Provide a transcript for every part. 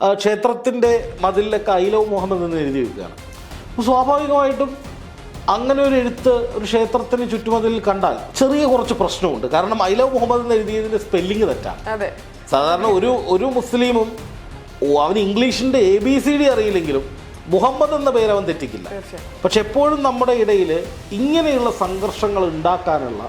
ആ, ക്ഷേത്രത്തിന്റെ മതിലിലൊക്കെ I love Muhammad എന്ന് എഴുതി വെക്കുകയാണ്. അപ്പോൾ സ്വാഭാവികമായിട്ടും അങ്ങനെ ഒരു എഴുത്ത് ഒരു ക്ഷേത്രത്തിന് ചുറ്റുമതിൽ കണ്ടാൽ ചെറിയ കുറച്ച് പ്രശ്നമുണ്ട്. കാരണം ഐലവ് ലവ് മുഹമ്മദ് എന്ന് എഴുതിയതിന്റെ സ്പെല്ലിംഗ് തെറ്റാണ്. സാധാരണ ഒരു ഒരു മുസ്ലിമും അവന് ഇംഗ്ലീഷിന്റെ എ ബി സി ഡി അറിയില്ലെങ്കിലും മുഹമ്മദ് എന്ന പേര് അവൻ തെറ്റിക്കില്ല. പക്ഷെ എപ്പോഴും നമ്മുടെ ഇടയിൽ ഇങ്ങനെയുള്ള സംഘർഷങ്ങൾ ഉണ്ടാക്കാനുള്ള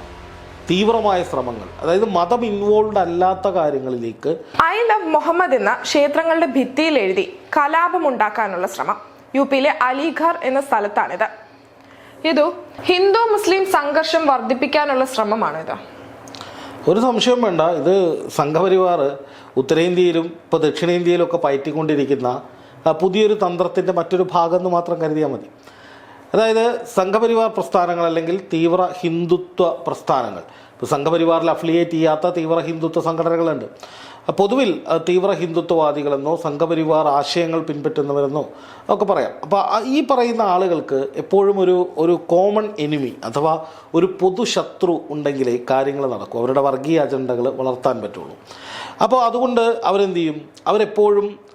തീവ്രമായ ശ്രമങ്ങൾ. അതായത് മതം ഇൻവോൾവ് അല്ലാത്ത കാര്യങ്ങളിലേക്ക് ഐ ലവ് മുഹമ്മദ് എന്ന ക്ഷേത്രങ്ങളുടെ ഭിത്തിയിൽ എഴുതി കലാപമുണ്ടാക്കാനുള്ള ശ്രമം. യു പിയിലെ അലിഘർ എന്ന സ്ഥലത്താണിത്. ഇതു ഹിന്ദു മുസ്ലിം സംഘർഷം വർദ്ധിപ്പിക്കാനുള്ള ശ്രമമാണ് ശ്രമമാണിത്. ഒരു സംശയം വേണ്ട. ഇത് സംഘപരിവാർ ഉത്തരേന്ത്യയിലും ഇപ്പോൾ ദക്ഷിണേന്ത്യയിലും ഒക്കെ പയറ്റിക്കൊണ്ടിരിക്കുന്ന പുതിയൊരു തന്ത്രത്തിന്റെ മറ്റൊരു ഭാഗം എന്ന് മാത്രം കരുതിയാൽ മതി. അതായത് സംഘപരിവാർ പ്രസ്ഥാനങ്ങൾ അല്ലെങ്കിൽ തീവ്ര ഹിന്ദുത്വ പ്രസ്ഥാനങ്ങൾ. ഇപ്പോൾ സംഘപരിവാറിൽ അഫിലിയേറ്റ് ചെയ്യാത്ത തീവ്ര ഹിന്ദുത്വ സംഘടനകളുണ്ട്. പൊതുവിൽ തീവ്ര ഹിന്ദുത്വവാദികളെന്നോ സംഘപരിവാർ ആശയങ്ങൾ പിൻപറ്റുന്നവരെന്നോ ഒക്കെ പറയാം. അപ്പോൾ ഈ പറയുന്ന ആളുകൾക്ക് എപ്പോഴും ഒരു ഒരു കോമൺ എനിമി അഥവാ ഒരു പൊതു ശത്രു ഉണ്ടെങ്കിലേ കാര്യങ്ങൾ നടക്കൂ. അവരുടെ വർഗീയ അജണ്ടകൾ വളർത്താൻ പറ്റുള്ളൂ. അപ്പോൾ അതുകൊണ്ട് അവരെന്ത് ചെയ്യും? അവരെപ്പോഴും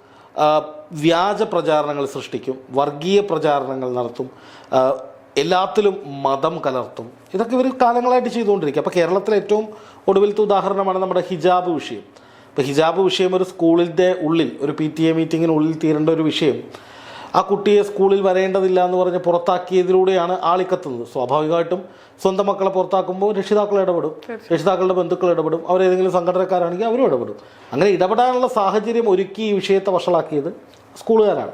വ്യാജ പ്രചാരണങ്ങൾ സൃഷ്ടിക്കും വർഗീയ പ്രചാരണങ്ങൾ നടത്തും എല്ലാത്തിലും മതം കലർത്തും. ഇതൊക്കെ ഇവർ കാലങ്ങളായിട്ട് ചെയ്തുകൊണ്ടിരിക്കുക. അപ്പോൾ കേരളത്തിലെ ഏറ്റവും ഒടുവിലത്തെ ഉദാഹരണമാണ് നമ്മുടെ ഹിജാബ് വിഷയം. ഇപ്പോൾ ഹിജാബ് വിഷയം ഒരു സ്കൂളിന്റെ ഉള്ളിൽ ഒരു പി ടി എ മീറ്റിങ്ങിനുള്ളിൽ തീരേണ്ട ഒരു വിഷയം. ആ കുട്ടിയെ സ്കൂളിൽ വരേണ്ടതില്ല എന്ന് പറഞ്ഞ് പുറത്താക്കിയതിലൂടെയാണ് ആളിക്കത്തുന്നത്. സ്വാഭാവികമായിട്ടും സ്വന്തം മക്കളെ പുറത്താക്കുമ്പോൾ രക്ഷിതാക്കൾ ഇടപെടും. രക്ഷിതാക്കളുടെ ബന്ധുക്കൾ ഇടപെടും. അവരേതെങ്കിലും സംഘടനക്കാരാണെങ്കിൽ അവരും ഇടപെടും. അങ്ങനെ ഇടപെടാനുള്ള സാഹചര്യം ഒരുക്കി ഈ വിഷയത്തെ വഷളാക്കിയത് സ്കൂളുകാരാണ്.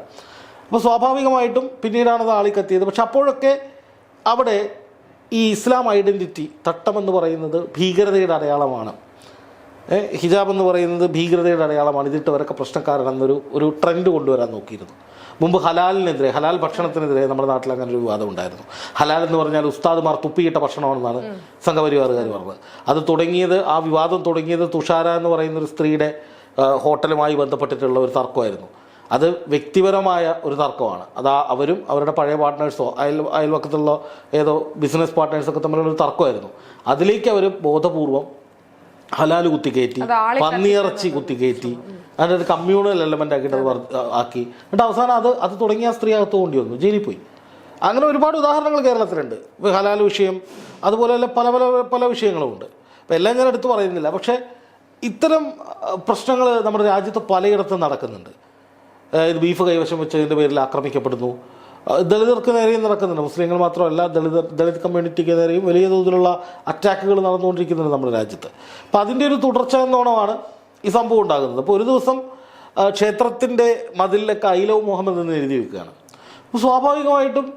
അപ്പോൾ സ്വാഭാവികമായിട്ടും പിന്നീടാണ് അത് ആളിക്കത്തിയത്. പക്ഷെ അപ്പോഴൊക്കെ അവിടെ ഈ ഇസ്ലാം ഐഡന്റിറ്റി തട്ടമെന്ന് പറയുന്നത് ഭീകരതയുടെ അടയാളമാണ്. ഹിജാബ് എന്ന് പറയുന്നത് ഭീകരതയുടെ അടയാളമാണ്. ഇതിട്ടവരൊക്കെ പ്രശ്നക്കാരാണെന്നൊരു ഒരു ട്രെൻഡ് കൊണ്ടുവരാൻ നോക്കിയിരുന്നു. മുമ്പ് ഹലാലിനെതിരെ ഹലാൽ ഭക്ഷണത്തിനെതിരെ നമ്മുടെ നാട്ടിൽ അങ്ങനെ ഒരു വിവാദം ഉണ്ടായിരുന്നു. ഹലാൽ എന്ന് പറഞ്ഞാൽ ഉസ്താദ്മാർ തുപ്പിയിട്ട ഭക്ഷണമാണെന്നാണ് സംഘപരിവാറുകാർ പറഞ്ഞത്. അത് തുടങ്ങിയത് ആ വിവാദം തുടങ്ങിയത് തുഷാര എന്ന് പറയുന്ന ഒരു സ്ത്രീയുടെ ഹോട്ടലുമായി ബന്ധപ്പെട്ടിട്ടുള്ള ഒരു തർക്കമായിരുന്നു. അത് വ്യക്തിപരമായ ഒരു തർക്കമാണ്. അത് അവരും അവരുടെ പഴയ പാർട്ട്നേഴ്സോ അയൽ അയൽവക്കത്തുള്ള ഏതോ ബിസിനസ് പാർട്ട്നേഴ്സൊക്കെ തമ്മിലുള്ള ഒരു തർക്കമായിരുന്നു. അതിലേക്ക് അവർ ബോധപൂർവം ഹലാൽ കുത്തിക്കയറ്റി പന്നിയിറച്ചി കുത്തിക്കയറ്റി അതായത് കമ്മ്യൂണൽ എലമെന്റ് ആക്കിയിട്ട് അത് ആക്കി. എന്നിട്ട് അവസാനം അത് അത് തുടങ്ങിയ ആ സ്ത്രീ അകത്ത് കൊണ്ടി വന്നു ജയിലിൽ പോയി. അങ്ങനെ ഒരുപാട് ഉദാഹരണങ്ങൾ കേരളത്തിലുണ്ട്. ഹലാൽ വിഷയം അതുപോലെ തന്നെ പല പല പല വിഷയങ്ങളുമുണ്ട് അപ്പം എല്ലാം ഞാൻ എടുത്തു പറയുന്നില്ല. പക്ഷേ ഇത്തരം പ്രശ്നങ്ങൾ നമ്മുടെ രാജ്യത്ത് പലയിടത്തും നടക്കുന്നുണ്ട്. അതായത് ബീഫ് കൈവശം വെച്ചതിന്റെ പേരിൽ ആക്രമിക്കപ്പെടുന്നു. ദളിതർക്ക് നേരെയും നടക്കുന്നുണ്ട്. മുസ്ലിങ്ങൾ മാത്രമല്ല ദളിതർ ദളിത് കമ്മ്യൂണിറ്റിക്ക് നേരെയും വലിയ തോതിലുള്ള അറ്റാക്കുകൾ നടന്നുകൊണ്ടിരിക്കുന്നുണ്ട് നമ്മുടെ രാജ്യത്ത്. അപ്പം അതിന്റെ ഒരു തുടർച്ച എന്നോണമാണ് ഈ സംഭവം ഉണ്ടാകുന്നത്. അപ്പോൾ ഒരു ദിവസം ക്ഷേത്രത്തിന്റെ മതിലിലൊക്കെ ഐലവ് മുഹമ്മദ് എന്ന് എഴുതി വെക്കുകയാണ്. അപ്പോൾ സ്വാഭാവികമായിട്ടും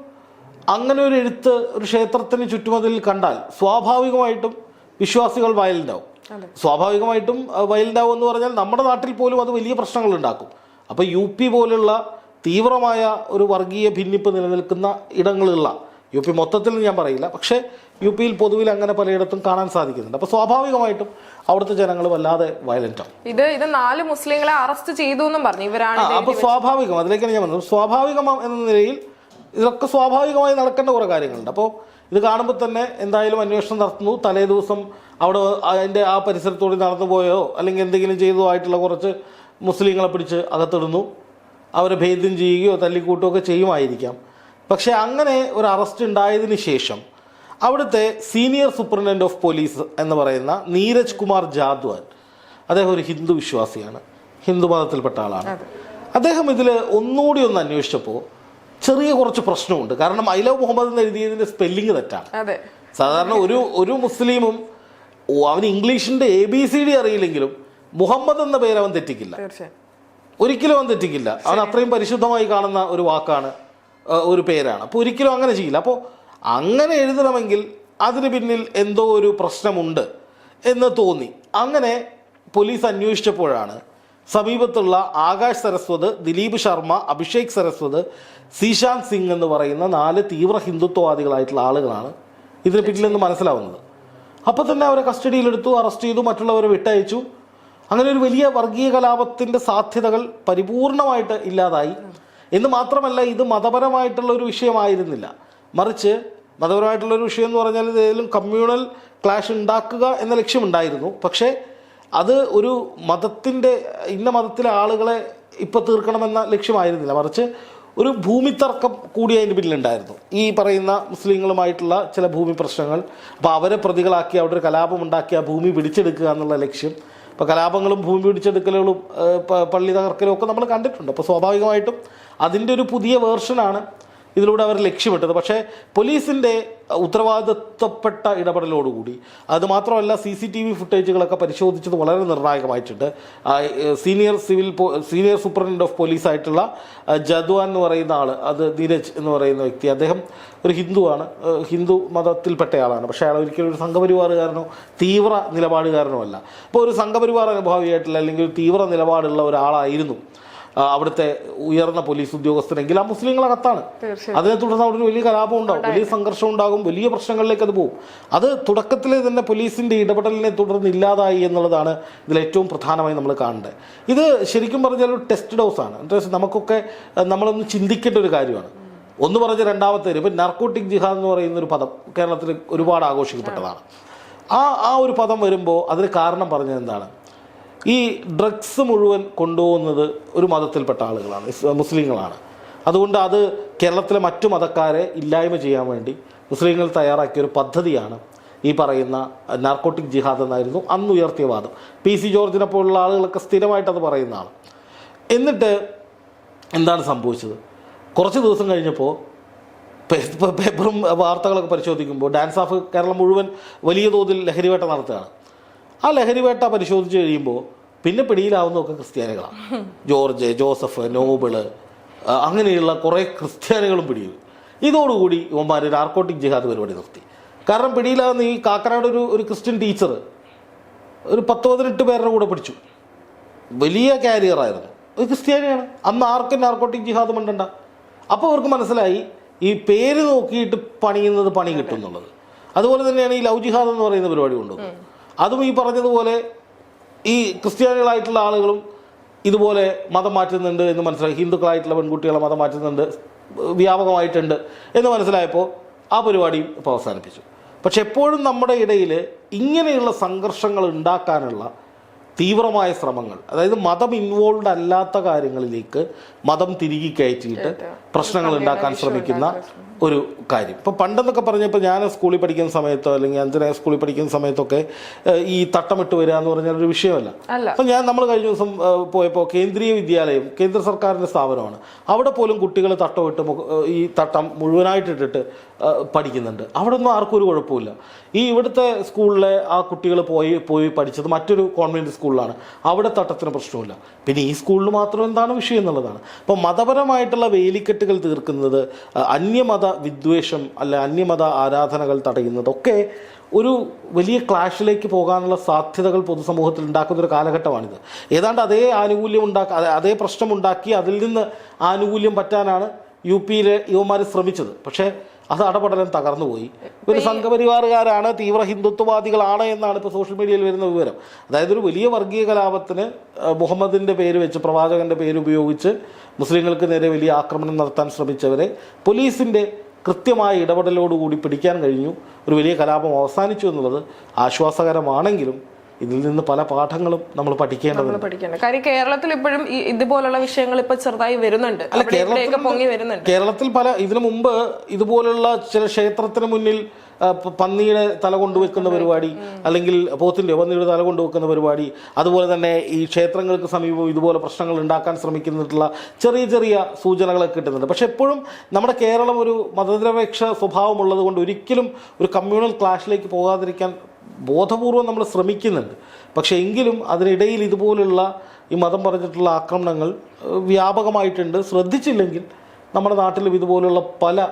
അങ്ങനെ ഒരു എഴുത്ത് ഒരു ക്ഷേത്രത്തിന് ചുറ്റുമതിൽ കണ്ടാൽ സ്വാഭാവികമായിട്ടും വിശ്വാസികൾ വയലുണ്ടാവും. സ്വാഭാവികമായിട്ടും വയലുണ്ടാവും എന്ന് പറഞ്ഞാൽ നമ്മുടെ നാട്ടിൽ പോലും അത് വലിയ പ്രശ്നങ്ങൾ ഉണ്ടാക്കും. അപ്പോൾ യു പി പോലുള്ള തീവ്രമായ ഒരു വർഗീയ ഭിന്നിപ്പ് നിലനിൽക്കുന്ന ഇടങ്ങളുള്ള യു പി മൊത്തത്തിൽ ഞാൻ പറയില്ല. പക്ഷേ യു പിയിൽ പൊതുവിൽ അങ്ങനെ പലയിടത്തും കാണാൻ സാധിക്കുന്നുണ്ട്. അപ്പോൾ സ്വാഭാവികമായിട്ടും അവിടുത്തെ ജനങ്ങൾ വല്ലാതെ വയലന്റ് ഇത് ഇത് നാല് മുസ്ലിങ്ങളെ അറസ്റ്റ് ചെയ്തു എന്നും പറഞ്ഞു. ഇവരാണ് അപ്പോൾ അപ്പൊ സ്വാഭാവികം. അതിലേക്കാണ് ഞാൻ പറഞ്ഞത് സ്വാഭാവികം എന്ന നിലയിൽ ഇതൊക്കെ സ്വാഭാവികമായി നടക്കേണ്ട കുറെ കാര്യങ്ങളുണ്ട്. അപ്പോൾ ഇത് കാണുമ്പോൾ തന്നെ എന്തായാലും അന്വേഷണം നടത്തുന്നു. തലേ ദിവസം അവിടെ അതിന്റെ ആ പരിസരത്തോടെ നടന്നു പോയോ അല്ലെങ്കിൽ എന്തെങ്കിലും ചെയ്തോ ആയിട്ടുള്ള കുറച്ച് മുസ്ലിങ്ങളെ പിടിച്ച് അകത്തിടുന്നു. അവരെ ഭേദ്യം ചെയ്യുകയോ തല്ലിക്കൂട്ടുകയോ ഒക്കെ ചെയ്യുമായിരിക്കാം. പക്ഷേ അങ്ങനെ ഒരു അറസ്റ്റ് ഉണ്ടായതിന് ശേഷം അവിടുത്തെ സീനിയർ സൂപ്രണ്ടന്റ് ഓഫ് പോലീസ് എന്ന് പറയുന്ന നീരജ് കുമാർ ജാദ്വാൻ അദ്ദേഹം ഒരു ഹിന്ദു വിശ്വാസിയാണ്. ഹിന്ദു മതത്തിൽപ്പെട്ട ആളാണ്. അദ്ദേഹം ഇതിൽ ഒന്നുകൂടി ഒന്ന് അന്വേഷിച്ചപ്പോൾ ചെറിയ കുറച്ച് പ്രശ്നമുണ്ട്. കാരണം ഐ ലവ് മുഹമ്മദ് എന്ന് എഴുതിയതിന്റെ സ്പെല്ലിംഗ് തെറ്റാണ്. സാധാരണ ഒരു ഒരു മുസ്ലിമും അവന് ഇംഗ്ലീഷിന്റെ എ ബി സി ഡി അറിയില്ലെങ്കിലും മുഹമ്മദ് എന്ന പേര് അവൻ തെറ്റിക്കില്ല. ഒരിക്കലും അവൻ തെറ്റിക്കില്ല. അവൻ അത്രയും പരിശുദ്ധമായി കാണുന്ന ഒരു വാക്കാണ് ഒരു പേരാണ്. അപ്പോൾ ഒരിക്കലും അങ്ങനെ ചെയ്യില്ല. അപ്പോൾ അങ്ങനെ എഴുതണമെങ്കിൽ അതിന് പിന്നിൽ എന്തോ ഒരു പ്രശ്നമുണ്ട് എന്ന് തോന്നി. അങ്ങനെ പോലീസ് അന്വേഷിച്ചപ്പോഴാണ് സമീപത്തുള്ള ആകാശ് സരസ്വത് ദിലീപ് ശർമ്മ അഭിഷേക് സരസ്വത് സീശാന്ത് സിംഗ് എന്ന് പറയുന്ന നാല് തീവ്ര ഹിന്ദുത്വവാദികളായിട്ടുള്ള ആളുകളാണ് ഇതിന് പിന്നിലെന്ന് മനസ്സിലാവുന്നത്. അപ്പോൾ തന്നെ അവരെ കസ്റ്റഡിയിലെടുത്തു അറസ്റ്റ് ചെയ്തു മറ്റുള്ളവരെ വിട്ടയച്ചു. അങ്ങനെ ഒരു വലിയ വർഗീയ കലാപത്തിന്റെ സാധ്യതകൾ പരിപൂർണമായിട്ട് ഇല്ലാതായി. എന്ന് മാത്രമല്ല ഇത് മതപരമായിട്ടുള്ള ഒരു വിഷയമായിരുന്നില്ല. മറിച്ച് മതപരമായിട്ടുള്ള ഒരു വിഷയം എന്ന് പറഞ്ഞാൽ ഏതെങ്കിലും കമ്മ്യൂണൽ ക്ലാഷ് ഉണ്ടാക്കുക എന്ന ലക്ഷ്യമുണ്ടായിരുന്നു. പക്ഷേ അത് ഒരു മതത്തിന്റെ ഇന്ന മതത്തിലെ ആളുകളെ ഇപ്പോൾ തീർക്കണമെന്ന ലക്ഷ്യമായിരുന്നില്ല. മറിച്ച് ഒരു ഭൂമി തർക്കം കൂടി അതിന്റെ പിന്നിലുണ്ടായിരുന്നു. ഈ പറയുന്ന മുസ്ലിങ്ങളുമായിട്ടുള്ള ചില ഭൂമി പ്രശ്നങ്ങൾ. അപ്പോൾ അവരെ പ്രതികളാക്കി അവിടെ ഒരു കലാപമുണ്ടാക്കി ആ ഭൂമി പിടിച്ചെടുക്കുക എന്നുള്ള ലക്ഷ്യം ഇപ്പോൾ കലാപങ്ങളും ഭൂമി പിടിച്ചെടുക്കലുകളും പള്ളി തകർക്കലും ഒക്കെ നമ്മൾ കണ്ടിട്ടുണ്ട്. അപ്പോൾ സ്വാഭാവികമായിട്ടും അതിന്റെ ഒരു പുതിയ വേർഷനാണ് ഇതിലൂടെ അവർ ലക്ഷ്യമിട്ടത്. പക്ഷേ പോലീസിന്റെ ഉത്തരവാദിത്വപ്പെട്ട ഇടപെടലോടുകൂടി അതുമാത്രമല്ല സി സി ടി വി ഫുട്ടേജുകളൊക്കെ പരിശോധിച്ചത് വളരെ നിർണായകമായിട്ടുണ്ട്. Senior civil senior superintendent of police ആയിട്ടുള്ള ജദ്വാൻ എന്ന് പറയുന്ന ആൾ അത് ധീരജ് എന്ന് പറയുന്ന വ്യക്തി അദ്ദേഹം ഒരു ഹിന്ദുവാണ്. ഹിന്ദു മതത്തിൽപ്പെട്ടയാളാണ്. പക്ഷേ അയാൾ ഒരിക്കലും ഒരു സംഘപരിവാറുകാരനോ തീവ്ര നിലപാടുകാരനോ അല്ല. അപ്പോൾ ഒരു സംഘപരിവാർ അനുഭാവിയായിട്ടുള്ള അല്ലെങ്കിൽ ഒരു തീവ്ര നിലപാടുള്ള ഒരാളായിരുന്നു. അവിടുത്തെ ഉയർന്ന പോലീസ് ഉദ്യോഗസ്ഥരെങ്കിൽ ആ മുസ്ലിങ്ങളകത്താണ് അതിനെ തുടർന്ന് അവിടെ ഒരു വലിയ കലാപം ഉണ്ടാവും. വലിയ സംഘർഷം ഉണ്ടാകും. വലിയ പ്രശ്നങ്ങളിലേക്ക് അത് പോകും. അത് തുടക്കത്തിലെ തന്നെ പോലീസിന്റെ ഇടപെടലിനെ തുടർന്ന് ഇല്ലാതായി എന്നുള്ളതാണ് ഇതിൽ ഏറ്റവും പ്രധാനമായി നമ്മൾ കാണേണ്ടത്. ഇത് ശരിക്കും പറഞ്ഞാൽ ഒരു ടെസ്റ്റ് ഡോസ് ആണ്. നമുക്കൊക്കെ നമ്മളൊന്ന് ചിന്തിക്കേണ്ട ഒരു കാര്യമാണ്. ഒന്ന് പറഞ്ഞ രണ്ടാമത്തെ ഇപ്പം നർക്കോട്ടിക് ജിഹാദ് എന്ന് പറയുന്ന ഒരു പദം കേരളത്തിൽ ഒരുപാട് ആഘോഷിക്കപ്പെട്ടതാണ്. ആ ആ ഒരു പദം വരുമ്പോൾ അതിന് കാരണം പറഞ്ഞത് എന്താണ്? ഈ ഡ്രഗ്സ് മുഴുവൻ കൊണ്ടുപോകുന്നത് ഒരു മതത്തിൽപ്പെട്ട ആളുകളാണ് മുസ്ലിങ്ങളാണ്. അതുകൊണ്ട് അത് കേരളത്തിലെ മറ്റു മതക്കാരെ ഇല്ലായ്മ ചെയ്യാൻ വേണ്ടി മുസ്ലിങ്ങൾ തയ്യാറാക്കിയ ഒരു പദ്ധതിയാണ് ഈ പറയുന്ന നാർക്കോട്ടിക് ജിഹാദ് എന്നായിരുന്നു അന്ന് ഉയർത്തിയ വാദം. പി സി ജോർജിനെ പോലുള്ള ആളുകളൊക്കെ സ്ഥിരമായിട്ട് അത് ആൾ എന്നിട്ട് എന്താണ് സംഭവിച്ചത്? കുറച്ച് ദിവസം കഴിഞ്ഞപ്പോൾ പേപ്പറും വാർത്തകളൊക്കെ പരിശോധിക്കുമ്പോൾ ഡാൻസ് ഓഫ് കേരളം മുഴുവൻ വലിയ തോതിൽ ലഹരിവേട്ട നടത്തുകയാണ്. ആ ലഹരിവേട്ട പരിശോധിച്ച് കഴിയുമ്പോൾ പിന്നെ പിടിയിലാവുന്നതൊക്കെ ക്രിസ്ത്യാനികളാണ്. ജോർജ് ജോസഫ് നോബിൾ അങ്ങനെയുള്ള കുറേ ക്രിസ്ത്യാനികളും പിടിയിൽ ഇതോടുകൂടി ഇവന്മാർ നാർക്കോട്ടിക് ജിഹാദ് പരിപാടി നിർത്തി. കാരണം പിടിയിലാവുന്ന ഈ കാക്കനാട് ഒരു ഒരു ക്രിസ്ത്യൻ ടീച്ചർ ഒരു പത്ത് പതിനെട്ട് പേരുടെ കൂടെ പിടിച്ചു വലിയ കാരിയറായിരുന്നു ഒരു ക്രിസ്ത്യാനിയാണ്. അന്ന് ആർക്കും നാർക്കോട്ടിക് ജിഹാദ് മണ്ടണ്ട. അപ്പോൾ അവർക്ക് മനസ്സിലായി ഈ പേര് നോക്കിയിട്ട് പണിയുന്നത് പണി കിട്ടും എന്നുള്ളത്. അതുപോലെ തന്നെയാണ് ഈ ലവ് ജിഹാദ് എന്ന് പറയുന്ന പരിപാടി കൊണ്ടുവന്നത്. അതും ഈ പറഞ്ഞതുപോലെ ഈ ക്രിസ്ത്യാനികളായിട്ടുള്ള ആളുകളും ഇതുപോലെ മതം മാറ്റുന്നുണ്ട് എന്ന് മനസ്സിലായി. ഹിന്ദുക്കളായിട്ടുള്ള പെൺകുട്ടികളെ മതം മാറ്റുന്നുണ്ട് വ്യാപകമായിട്ടുണ്ട് എന്ന് മനസ്സിലായപ്പോൾ ആ പരിപാടിയും ഇപ്പോൾ അവസാനിപ്പിച്ചു. പക്ഷെ എപ്പോഴും നമ്മുടെ ഇടയിൽ ഇങ്ങനെയുള്ള സംഘർഷങ്ങൾ ഉണ്ടാക്കാനുള്ള തീവ്രമായ ശ്രമങ്ങൾ. അതായത് മതം ഇൻവോൾവ് അല്ലാത്ത കാര്യങ്ങളിലേക്ക് മതം തിരികെ കയറ്റിയിട്ട് പ്രശ്നങ്ങൾ ഉണ്ടാക്കാൻ ശ്രമിക്കുന്ന ഒരു കാര്യം. ഇപ്പോൾ പണ്ടെന്നൊക്കെ പറഞ്ഞപ്പോൾ ഞാൻ സ്കൂളിൽ പഠിക്കുന്ന സമയത്തോ അല്ലെങ്കിൽ അഞ്ചന സ്കൂളിൽ പഠിക്കുന്ന സമയത്തൊക്കെ ഈ തട്ടമിട്ട് വരിക എന്ന് പറഞ്ഞാൽ ഒരു വിഷയമല്ല. അപ്പം ഞാൻ നമ്മൾ കഴിഞ്ഞ ദിവസം പോയപ്പോൾ കേന്ദ്രീയ വിദ്യാലയം കേന്ദ്ര സർക്കാരിന്റെ സ്ഥാപനമാണ്. അവിടെ പോലും കുട്ടികൾ തട്ടമിട്ട് ഈ തട്ടം മുഴുവനായിട്ടിട്ടിട്ട് പഠിക്കുന്നുണ്ട്. അവിടെ ഒന്നും ആർക്കും ഒരു കുഴപ്പമില്ല ഈ ഇവിടുത്തെ സ്കൂളിലെ ആ കുട്ടികൾ പോയി പോയി പഠിച്ചത് മറ്റൊരു കോൺവെന്റ് സ്കൂളിലാണ്. അവിടെ തട്ടത്തിന് പ്രശ്നമില്ല. പിന്നെ ഈ സ്കൂളിൽ മാത്രം എന്താണ് വിഷയം എന്നുള്ളതാണ്. അപ്പോൾ മതപരമായിട്ടുള്ള വേലിക്കെട്ടുകൾ തീർക്കുന്നത് അന്യമത വിദ്വേഷം അല്ലെ അന്യമത ആരാധനകൾ തടയുന്നതൊക്കെ ഒരു വലിയ ക്ലാഷിലേക്ക് പോകാനുള്ള സാധ്യതകൾ പൊതുസമൂഹത്തിൽ ഉണ്ടാക്കുന്ന ഒരു കാലഘട്ടമാണിത്. ഏതാണ്ട് അതേ ആനുകൂല്യം ഉണ്ടാക്കി അതേ പ്രശ്നം ഉണ്ടാക്കി അതിൽ നിന്ന് ആനുകൂല്യം പറ്റാനാണ് യു പിയിലെ യുവമാർ ശ്രമിച്ചത്. പക്ഷേ അത് അടപടലം തകർന്നുപോയി ഇവർ സംഘപരിവാറുകാരാണ് തീവ്ര ഹിന്ദുത്വവാദികളാണ് എന്നാണ് ഇപ്പോൾ സോഷ്യൽ മീഡിയയിൽ വരുന്ന വിവരം. അതായത് ഒരു വലിയ വർഗീയ കലാപത്തിന് മുഹമ്മദിന്റെ പേര് വെച്ച് പ്രവാചകന്റെ പേര് ഉപയോഗിച്ച് മുസ്ലിങ്ങൾക്ക് നേരെ വലിയ ആക്രമണം നടത്താൻ ശ്രമിച്ചവരെ പോലീസിന്റെ കൃത്യമായ ഇടപെടലോടുകൂടി പിടിക്കാൻ കഴിഞ്ഞു. ഒരു വലിയ കലാപം അവസാനിച്ചു എന്നുള്ളത് ആശ്വാസകരമാണെങ്കിലും ഇതിൽ നിന്ന് പല പാഠങ്ങളും നമ്മൾ പഠിക്കേണ്ടതുണ്ട്. കാര്യം കേരളത്തിൽ ഇപ്പോഴും ഇതുപോലുള്ള വിഷയങ്ങൾ ഇപ്പൊ ചെറുതായി വരുന്നുണ്ട്. അല്ല കേരളത്തിൽ പൊങ്ങി വരുന്നുണ്ട്. കേരളത്തിൽ പല ഇതിനു മുമ്പ് ഇതുപോലുള്ള ചില ക്ഷേത്രത്തിന് മുന്നിൽ പന്നിയുടെ തല കൊണ്ടുവെക്കുന്ന പരിപാടി അല്ലെങ്കിൽ പോത്തിന്റെ പന്നിയുടെ തല കൊണ്ടുവെക്കുന്ന പരിപാടി അതുപോലെ തന്നെ ഈ ക്ഷേത്രങ്ങൾക്ക് സമീപം ഇതുപോലെ പ്രശ്നങ്ങൾ ഉണ്ടാക്കാൻ ശ്രമിക്കുന്നിട്ടുള്ള ചെറിയ ചെറിയ സൂചനകളൊക്കെ കിട്ടുന്നുണ്ട്. പക്ഷെ എപ്പോഴും നമ്മുടെ കേരളം ഒരു മതനിരപേക്ഷ സ്വഭാവമുള്ളത് കൊണ്ട് ഒരിക്കലും ഒരു കമ്മ്യൂണൽ ക്ലാഷിലേക്ക് പോകാതിരിക്കാൻ ബോധപൂർവം നമ്മൾ ശ്രമിക്കുന്നുണ്ട്. പക്ഷേ എങ്കിലും അതിനിടയിൽ ഇതുപോലുള്ള ഈ മതം പറഞ്ഞിട്ടുള്ള ആക്രമണങ്ങൾ വ്യാപകമായിട്ടുണ്ട്. ശ്രദ്ധിച്ചില്ലെങ്കിൽ നമ്മുടെ നാട്ടിലും ഇതുപോലുള്ള പല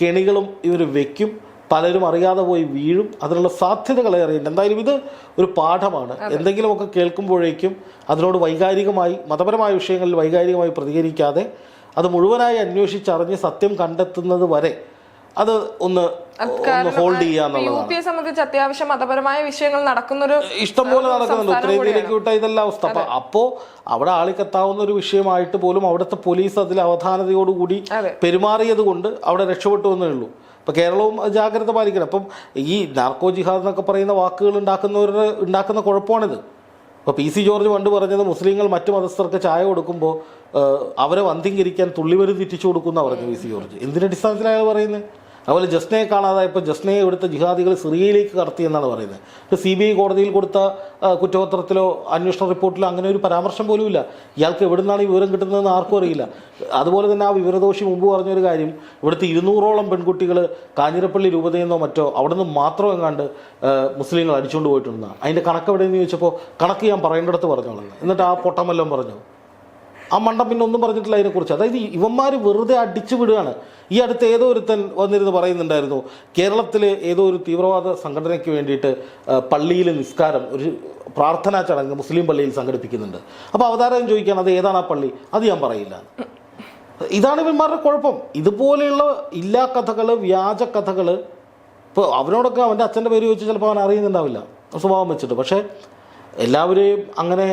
കെണികളും ഇവർ വെക്കും. പലരും അറിയാതെ പോയി വീഴും. അതിനുള്ള സാധ്യതകൾ അറിയില്ല എന്തായാലും ഇത് ഒരു പാഠമാണ്. എന്തെങ്കിലുമൊക്കെ കേൾക്കുമ്പോഴേക്കും അതിനോട് വൈകാരികമായി മതപരമായ വിഷയങ്ങളിൽ വൈകാരികമായി പ്രതികരിക്കാതെ അത് മുഴുവനായി അന്വേഷിച്ചറിഞ്ഞ് സത്യം കണ്ടെത്തുന്നത് വരെ അത് ഒന്ന് ഹോൾഡ് ചെയ്യുക സംബന്ധിച്ച് അത്യാവശ്യം മതപരമായ വിഷയങ്ങൾ നടക്കുന്നൊരു ഇഷ്ടം പോലെ നടക്കുന്നുണ്ട്. ഉത്തരേന്ത്യയിലേക്ക് വിട്ട ഇതെല്ലാം അവസ്ഥ. അപ്പൊ അപ്പോ അവിടെ ആളിക്കത്താവുന്ന ഒരു വിഷയമായിട്ട് പോലും അവിടുത്തെ പോലീസ് അതിൽ അവധാനതയോടുകൂടി. പെരുമാറിയത് കൊണ്ട് അവിടെ രക്ഷപ്പെട്ടു എന്നേ ഉള്ളൂ. ഇപ്പൊ കേരളവും ജാഗ്രത പാലിക്കണം. അപ്പം ഈ നാർക്കോ ജിഹാദ് എന്നൊക്കെ പറയുന്ന വാക്കുകൾ ഉണ്ടാക്കുന്നവരുടെ ഉണ്ടാക്കുന്ന കുഴപ്പമാണിത്. ഇപ്പോൾ പി സി ജോർജ് പണ്ട് പറഞ്ഞത് മുസ്ലിങ്ങൾ മറ്റു മതസ്ഥർക്ക് ചായ കൊടുക്കുമ്പോൾ അവരെ വന്ധ്യംകരിക്കാൻ തുള്ളിവരി തെറ്റിച്ചു കൊടുക്കുന്ന പറഞ്ഞു പി സി ജോർജ്. എന്തിനടിസ്ഥാനത്തിലാണ് പറയുന്നത് അതുപോലെ ജസ്നയെ കാണാതായപ്പോൾ ജസ്നയെ ഇവിടുത്തെ ജിഹാദികൾ സിറിയയിലേക്ക് കടത്തി എന്നാണ് പറയുന്നത്. ഇപ്പോൾ സി ബി ഐ കോടതിയിൽ കൊടുത്ത കുറ്റപത്രത്തിലോ അന്വേഷണ റിപ്പോർട്ടിലോ അങ്ങനെ ഒരു പരാമർശം പോലും ഇല്ല ഇയാൾക്ക് എവിടെ നിന്നാണ് ഈ വിവരം കിട്ടുന്നതെന്ന് ആർക്കും അറിയില്ല. അതുപോലെ തന്നെ ആ വിവരദോഷി മുമ്പ് പറഞ്ഞൊരു കാര്യം ഇവിടുത്തെ ഇരുന്നൂറോളം പെൺകുട്ടികൾ കാഞ്ഞിരപ്പള്ളി രൂപതയെന്നോ മറ്റോ അവിടെ നിന്ന് മാത്രം എങ്ങാണ്ട് മുസ്ലിങ്ങൾ അടിച്ചുകൊണ്ട് പോയിട്ടുണ്ടെന്നാണ്. അതിന്റെ കണക്ക് എവിടെയെന്ന് ചോദിച്ചപ്പോൾ കണക്ക് ഞാൻ പറയേണ്ടടുത്ത് പറഞ്ഞോളാം. എന്നിട്ട് ആ പൊട്ടമെല്ലാം പറഞ്ഞു? ആ മണ്ടം പിന്നെ ഒന്നും പറഞ്ഞിട്ടില്ല അതിനെക്കുറിച്ച് അതായത് ഇവന്മാർ വെറുതെ അടിച്ചു വിടുകയാണ്. ഈ അടുത്ത് ഏതോ ഒരുത്തൻ വന്നിരുന്ന് പറയുന്നുണ്ടായിരുന്നു കേരളത്തിൽ ഏതോ ഒരു തീവ്രവാദ സംഘടനയ്ക്ക് വേണ്ടിയിട്ട് പള്ളിയിൽ നിസ്കാരം ഒരു പ്രാർത്ഥനാ ചടങ്ങ് മുസ്ലിം പള്ളിയിൽ സംഘടിപ്പിക്കുന്നുണ്ട്. അപ്പോൾ അവതാരം ചോദിക്കുകയാണ് അത് ഏതാണ് ആ പള്ളി? അത് ഞാൻ പറയില്ല. ഇതാണ് ഇവന്മാരുടെ കുഴപ്പം. ഇതുപോലെയുള്ള ഇല്ലാ കഥകൾ വ്യാജ കഥകൾ ഇപ്പോൾ അവനോടൊക്കെ അവന്റെ അച്ഛന്റെ പേര് ചോദിച്ചാൽ ചിലപ്പോൾ അവൻ അറിയുന്നുണ്ടാവില്ല. സ്വഭാവം വെച്ചിട്ട്. പക്ഷേ എല്ലാവരെയും അങ്ങനെ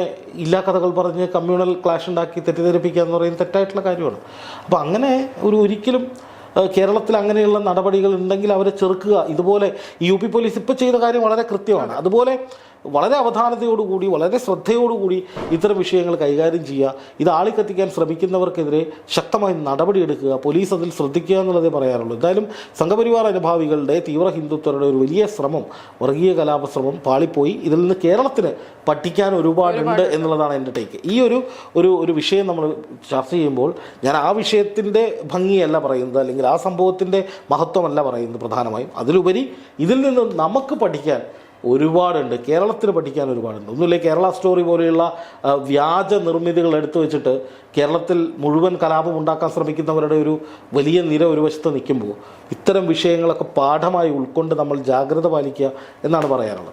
ഇല്ലാ കഥകൾ പറഞ്ഞ് കമ്മ്യൂണൽ ക്ലാഷ് ഉണ്ടാക്കി തെറ്റിദ്ധരിപ്പിക്കുക എന്ന് പറയുന്നത് തെറ്റായിട്ടുള്ള കാര്യമാണ്. അപ്പോൾ അങ്ങനെ ഒരു ഒരിക്കലും കേരളത്തിൽ അങ്ങനെയുള്ള നടപടികൾ ഉണ്ടെങ്കിൽ അവരെ ചെറുക്കുക. ഇതുപോലെ യു പി പോലീസ് ഇപ്പോൾ ചെയ്ത കാര്യം വളരെ കൃത്യമാണ്. അതുപോലെ വളരെ അവധാനതയോടുകൂടി വളരെ ശ്രദ്ധയോടുകൂടി ഇത്തരം വിഷയങ്ങൾ കൈകാര്യം ചെയ്യുക. ഇത് ആളിക്കത്തിക്കാൻ ശ്രമിക്കുന്നവർക്കെതിരെ ശക്തമായി നടപടിയെടുക്കുക. പോലീസ് അതിൽ ശ്രദ്ധിക്കുക എന്നുള്ളതേ പറയാറുള്ളൂ. എന്തായാലും സംഘപരിവാർ അനുഭാവികളുടെ തീവ്ര ഹിന്ദുത്വരുടെ ഒരു വലിയ ശ്രമം വർഗീയ കലാപശ്രമം പാളിപ്പോയി. ഇതിൽ നിന്ന് കേരളത്തിന് പഠിക്കാൻ ഒരുപാടുണ്ട് എന്നുള്ളതാണ് എന്റെ ടേക്ക് ഈ ഒരു ഒരു ഒരു വിഷയം നമ്മൾ ചർച്ച ചെയ്യുമ്പോൾ ഞാൻ ആ വിഷയത്തിന്റെ ഭംഗിയല്ല പറയുന്നത് അല്ലെങ്കിൽ ആ സംഭവത്തിന്റെ മഹത്വമല്ല പറയുന്നത് പ്രധാനമായും. അതിലുപരി ഇതിൽ നിന്ന് നമുക്ക് പഠിക്കാൻ ഒരുപാടുണ്ട്. കേരളത്തിന് പഠിക്കാൻ ഒരുപാടുണ്ട്. ഒന്നുമില്ല കേരള സ്റ്റോറി പോലെയുള്ള വ്യാജ നിർമ്മിതികൾ എടുത്തു വെച്ചിട്ട് കേരളത്തിൽ മുഴുവൻ കലാപം ഉണ്ടാക്കാൻ ശ്രമിക്കുന്നവരുടെ ഒരു വലിയ നിര ഒരു വശത്ത് നിൽക്കുമ്പോൾ ഇത്തരം വിഷയങ്ങളൊക്കെ പാഠമായി ഉൾക്കൊണ്ട് നമ്മൾ ജാഗ്രത പാലിക്കുക എന്നാണ് പറയാനുള്ളത്.